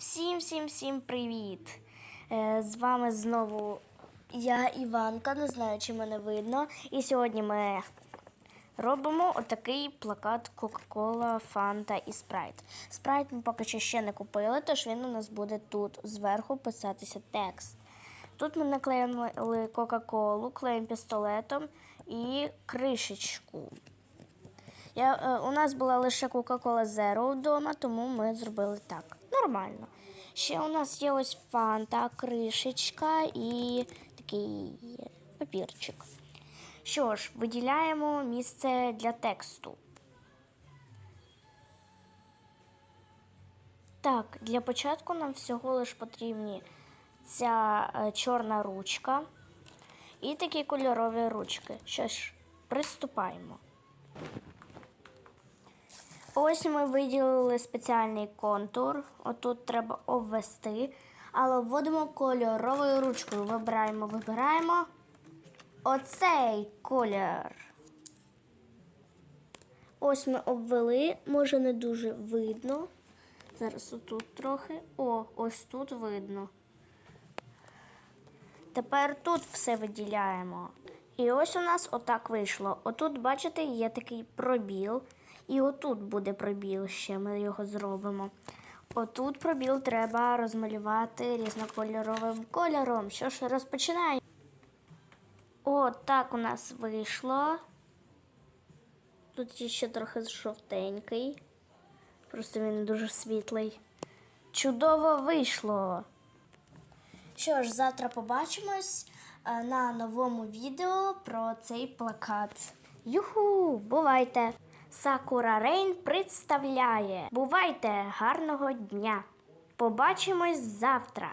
Всім, всім, всім привіт! Е, З вами знову я, Іванка, не знаю, чи мене видно. І сьогодні ми робимо отакий плакат Coca-Cola, Фанта і Sprite. Sprite ми поки що ще не купили, тож він у нас буде тут зверху писатися текст. Тут ми наклеїли Кока-Колу, клеїмо пістолетом і кришечку. Я, е, у нас була лише Coca-Cola Zero вдома, тому ми зробили так. Нормально. Ще у нас є ось фанта, кришечка і такий папірчик. Що ж, виділяємо місце для тексту. Так, для початку нам всього лиш потрібні ця е, чорна ручка і такі кольорові ручки. Що ж, приступаємо. Ось ми виділили спеціальний контур. Отут треба обвести, але вводимо кольоровою ручкою. Вибираємо, вибираємо оцей колір. Ось ми обвели, може не дуже видно. Зараз отут трохи. О, ось тут видно. Тепер тут все виділяємо. І ось у нас отак вийшло. Отут, бачите, є такий пробіл. І отут буде пробіл ще, ми його зробимо. Отут пробіл треба розмалювати різнокольоровим кольором. Що ж, розпочинаємо. О, так у нас вийшло. Тут ще трохи жовтенький. Просто він дуже світлий. Чудово вийшло. Що ж, завтра побачимось е, на новому відео про цей плакат. Юху! Бувайте! Сакура Рейн представляє. Бувайте! Гарного дня! Побачимось завтра!